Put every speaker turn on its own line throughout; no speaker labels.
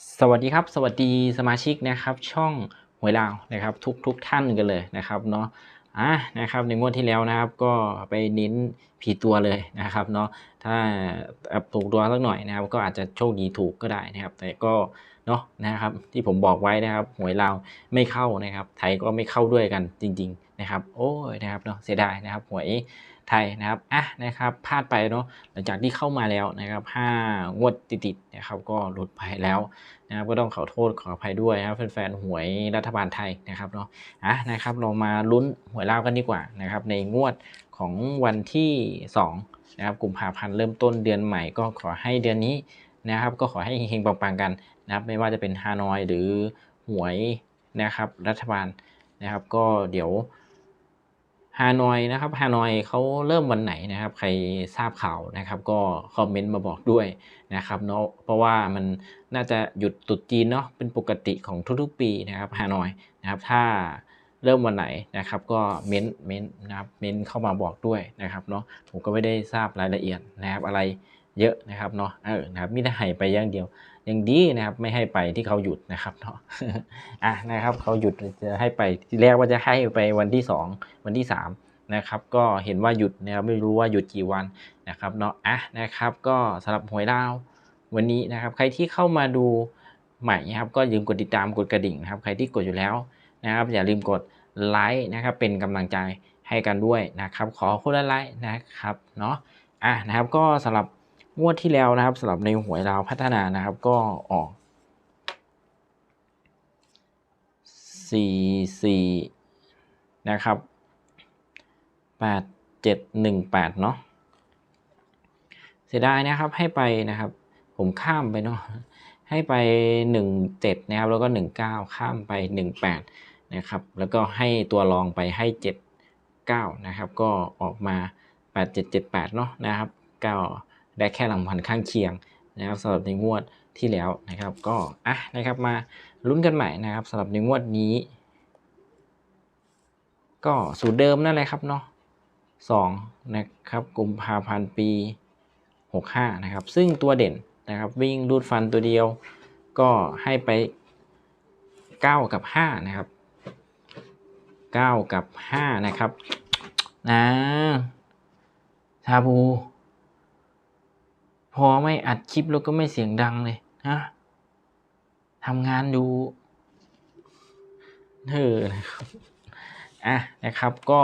สวัสดีครับ สวัสดีสมาชิกนะครับ ช่องหวยลาวนะครับ ทุกทุกท่านกันเลยนะครับเนาะอะนะครับในงวดที่แล้วนะครับก็ไปเน้นผิดตัวเลยนะครับเนาะถ้าถูกตัวสักหน่อยนะครับ ก็อาจจะโชคดีถูกก็ได้นะครับ แต่ก็เนาะนะครับที่ผมบอกไว้นะครับหวยลาวไม่เข้านะครับ ไทยก็ไม่เข้าด้วยกันจริง ๆนะครับ โอ้ยนะครับเนาะเสียดายนะครับหวย ไทยนะครับ อะนะครับพลาดไปเนาะหลังจากที่เข้ามาแล้วนะครับห้างวดติดๆนะครับก็หลุดไปแล้วนะครับก็ต้องขอโทษขออภัยด้วยนะครับแฟนๆหวยรัฐบาลไทยนะครับเนาะอะนะครับเรามาลุ้นหวยลาวกันดีกว่านะครับในงวดของวันที่2นะครับกุมภาพันธ์เริ่มต้นเดือนใหม่ก็ขอให้เดือนนี้นะครับก็ขอให้เฮงๆปังๆกันนะครับไม่ว่าจะเป็นฮานอยหรือหวยนะครับรัฐบาลนะครับก็เดี๋ยว ฮานอยนะครับฮานอยเขาเริ่มวันไหนนะครับ ใครทราบข่าวนะครับ ก็คอมเมนต์มาบอกด้วยนะครับเนาะเพราะว่ามันน่าจะหยุดตรุษจีนเนาะเป็นปกติของทุกๆปีนะครับฮานอยนะครับถ้าเริ่มวันไหนนะครับก็เม้นเม้นนะครับเม้นเข้ามาบอกด้วยนะครับเนาะผมก็ไม่ได้ทราบรายละเอียดนะครับอะไรเยอะนะครับเนาะเออนะครับม่ได้ให้ไปอย่างเดียว ยังดีนะครับไม่ให้ไปที่เขาหยุดนะครับเนาะอะนะครับเขาหยุดจะให้ไปที่แรกว่าจะให้ไปวันที่สองวันที่สามนะครับก็เห็นว่าหยุดนะครับไม่รู้ว่าหยุดกี่วันนะครับเนาะอะนะครับก็สำหรับหวยดาววันนี้นะครับใครที่เข้ามาดูใหม่นะครับก็อย่าลืมกดติดตามกดกระดิ่งนะครับ ใครที่กดอยู่แล้วนะครับ อย่าลืมกดไลค์นะครับเป็นกำลังใจให้กันด้วยนะครับ ขอคนละไลค์นะครับเนาะอะนะครับก็สำหรับ งวดที่แล้วนะครับสำหรับในหวยเราวพัฒนานะครับ ก็ออกสี่สี่นะครับแปดเจ็ดหนึ่งแปดเนาะเสียดายนะครับให้ไปนะครับ ผมข้ามไปเนาะให้ไป17นะครับแล้วก็19ข้ามไป18นะครับแล้วก็ให้ตัวรองไปให้79นะครับ ก็ออกมา8778เนาะนะครับก็ ได้แค่รางวัลข้างเคียงนะครับสำหรับในงวดที่แล้วนะครับก็อะนะครับมาลุ้นกันใหม่นะครับสำหรับในงวดนี้ ก็สูตรเดิมนั่นแหละครับเนาะ2นะครับกุมภาพันปี 65 นะครับ ซึ่งตัวเด่นนะครับวิ่งรูดฟันตัวเดียว ก็ให้ไป 9 กับ 5 นะครับ 9 กับ 5 นะครับนะชาบู พอไม่อัดคลิปแล้วก็ไม่เสียงดังเลยนะทำงานอยู่เออนะครับอะนะครับก็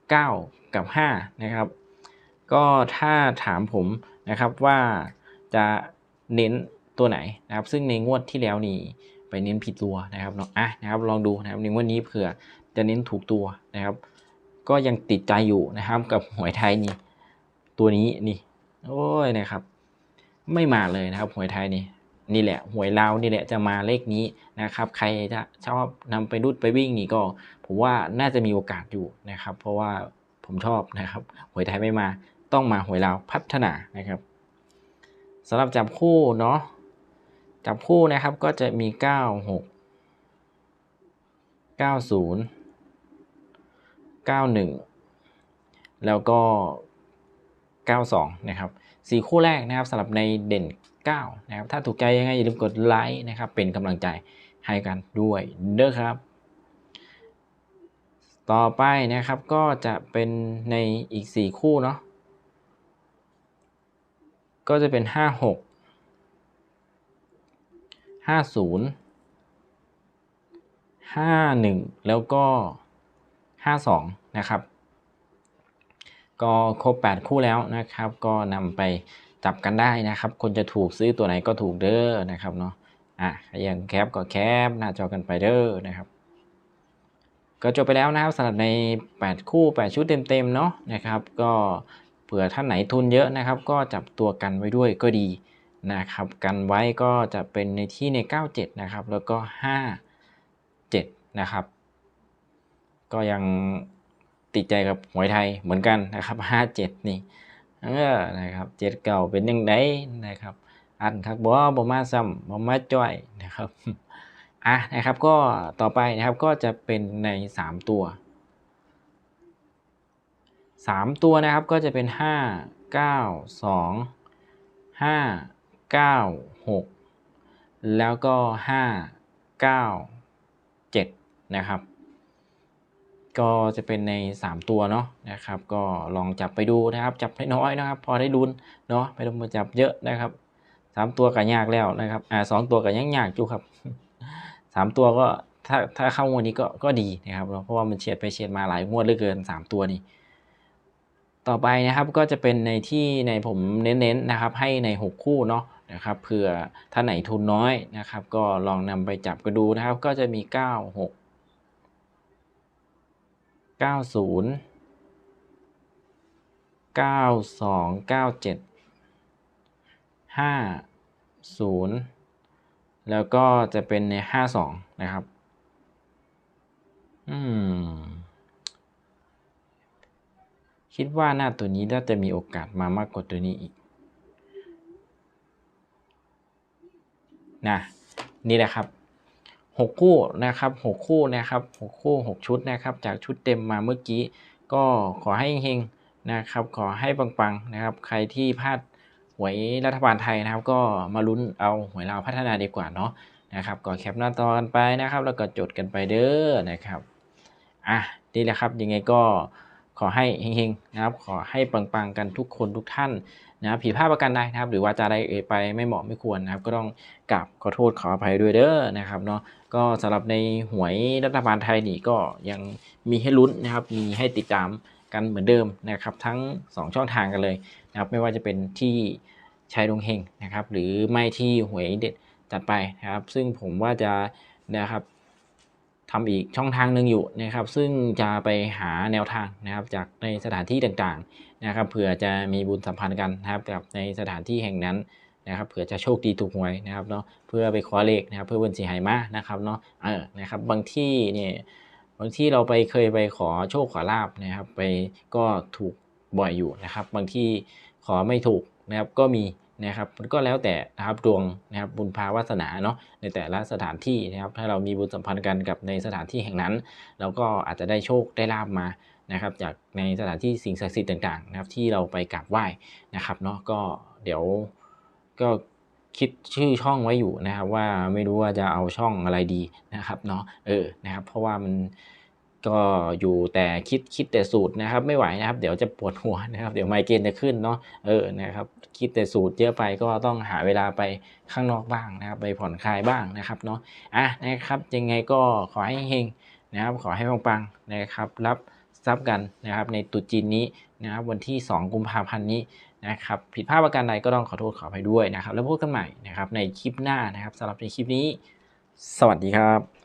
9กับ5นะครับ ก็ถ้าถามผมนะครับว่าจะเน้นตัวไหนนะครับ ซึ่งในงวดที่แล้วนี่ไปเน้นผิดตัวนะครับเนาะอะนะครับลองดูนะครับในงวดนี้เผื่อจะเน้นถูกตัวนะครับ ก็ยังติดใจอยู่นะครับกับหวยไทยนี่ตัวนี้นี่ โอ้ยนะครับ ไม่มาเลยนะครับหวยไทยนี่นี่แหละหวยลาวนี่แหละจะมาเลขนี้นะครับ ใครจะชอบนำไปรุดไปวิ่งนี่ก็ ผมว่าน่าจะมีโอกาสอยู่นะครับ เพราะว่าผมชอบนะครับหวยไทยไม่มาต้องมาหวยลาวพัฒนานะครับสำหรับจับคู่เนาะจับคู่นะครับก็จะมี 9 6 90 91 แล้วก็ 92 นะครับสี่คู่แรกนะครับสำหรับในเด่น 9 นะครับ ถ้าถูกใจยังไงอย่าลืมกดไลค์นะครับ เป็นกำลังใจให้กันด้วยเด้อครับ ต่อไปนะครับก็จะเป็นในอีก 4 คู่เนาะก็จะเป็น 5 6 5 0 5 1 แล้วก็ 5 2 นะครับ ก็ครบ 8 คู่แล้วนะครับ ก็นำไปจับกันได้นะครับ คนจะถูกซื้อตัวไหนก็ถูกเด้อนะครับเนาะอะอย่างแคปก็แคปหน้าจอกันไปเด้อนะครับก็จบไปแล้วนะครับสำหรับใน 8 คู่ 8 ชุดเต็มๆเนาะนะครับ ก็เผื่อท่านไหนทุนเยอะนะครับ ก็จับตัวกันไว้ด้วยก็ดีนะครับ กันไว้ก็จะเป็นในที่ใน 97 นะครับ แล้วก็ 57 นะครับ ก็ยัง ติดใจกับหวยไทยเหมือนกันนะครับ57นี่เออนะครับเจ็ดเก่าเป็นยังไงนะครับ อันครับบ่บ่มาซ้ำบ่มาจ้อยนะครับอะนะครับก็ต่อไปนะครับก็จะเป็นใน 3 ตัว 3 ตัวนะครับก็จะเป็น 5 9 2 5 9 6 แล้วก็ห้าเก้าเจ็ดนะครับ ก็จะเป็นใน 3 ตัวเนาะนะครับ ก็ลองจับไปดูนะครับ จับน้อยนะครับ พอได้ลุ้นเนาะไม่ต้องมาจับเยอะนะครับสามตัวก็ยากแล้วนะครับอ่าสองตัวก็ยังยากอยู่ครับสามตัวก็ถ้าถ้าเข้างวดนี้ก็ก็ดีนะครับเพราะว่ามันเฉียดไปเฉียดมาหลายงวดเหลือเกินสามตัวนี้ ต่อไปนะครับก็จะเป็นในที่ในผมเน้นๆนะครับ ให้ใน 6 คู่เนาะนะครับเผื่อถ้าไหนทุนน้อยนะครับ ก็ลองนำไปจับกันดูนะครับ ก็จะมี 9 6 90 92 97 50แล้วก็จะเป็นใน52นะครับ อืม คิดว่าหน้าตัวนี้น่าจะมีโอกาสมามากกว่าตัวนี้อีก นะ นี่แหละครับ หกคู่นะครับหกคู่นะครับหกคู่หกชุดนะครับ จากชุดเต็มมาเมื่อกี้ ก็ขอให้เฮงนะครับ ขอให้ปังๆนะครับ ใครที่พลาดหวยรัฐบาลไทยนะครับ ก็มาลุ้นเอาหวยเราวพัฒนาดีกว่าเนาะนะครับก็แคปหน้าจอกันไปนะครับ แล้วก็จดกันไปเด้อนะครับอะนี่แหละครับยังไงก็ขอให้เฮงๆนะครับ ขอให้ปังๆกันทุกคนทุกท่าน นะผิดพลาดประการใดนะครับ หรือว่าจะได้เอ่ยไปไม่เหมาะไม่ควรนะครับ ก็ต้องกราบขอโทษขออภัยด้วยเด้อนะครับเนาะก็สำหรับในหวยรัฐบาลไทยนี่ก็ยังมีให้ลุ้นนะครับ มีให้ติดตามกันเหมือนเดิมนะครับ ทั้ง 2 ช่องทางกันเลยนะครับ ไม่ว่าจะเป็นที่ชัยดงเฮงนะครับ หรือไม่ที่หวยเด็ดจัดไปนะครับ ซึ่งผมว่าจะนะครับ ทำอีกช่องทางหนึ่งอยู่นะครับ ซึ่งจะไปหาแนวทางนะครับจากในสถานที่ต่างๆนะครับเผื่อจะมีบุญสัมพันธ์กันนะครับกับในสถานที่แห่งนั้นนะครับเผื่อจะโชคดีถูกหวยนะครับเนาะเพื่อไปขอเลขนะครับ เพื่อเบินสีหายมานะครับเนาะเออนะครับบางที่เนี่ยบางที่เราไปเคยไปขอโชคขอลาบนะครับ ไปก็ถูกบ่อยอยู่นะครับ บางที่ขอไม่ถูกนะครับก็มี นะครับมันก็แล้วแต่นะครับดวงนะครับบุญภาวาสนาเนาะในแต่ละสถานที่นะครับถ้าเรามีบุญสัมพันธ์กันกับในสถานที่แห่งนั้น เราก็อาจจะได้โชคได้ลาบมานะครับ จากในสถานที่สิ่งศักดิ์สิทธิ์ต่างๆนะครับที่เราไปกราบไหว้นะครับเนาะก็เดี๋ยวก็คิดชื่อช่องไว้อยู่นะครับ ว่าไม่รู้ว่าจะเอาช่องอะไรดีนะครับเนาะเออนะครับ เพราะว่ามัน ก็อยู่แต่คิดคิดแต่สูตรนะครับ ไม่ไหวนะครับ เดี๋ยวจะปวดหัวนะครับ เดี๋ยวไมเกรนจะขึ้นเนาะเออนะครับ คิดแต่สูตรเยอะไปก็ต้องหาเวลาไปข้างนอกบ้างนะครับ ไปผ่อนคลายบ้างนะครับเนาะอะนะครับยังไงก็ขอให้เฮงนะครับ ขอให้ปังๆนะครับ รับทรัพย์กันนะครับในตุจีนนี้นะครับวันที่ 2 กุมภาพันธ์นี้นะครับผิดพลาดประการใดก็ต้องขอโทษขออภัยด้วยนะครับ แล้วพบกันใหม่นะครับในคลิปหน้านะครับสำหรับในคลิปนี้ สวัสดีครับ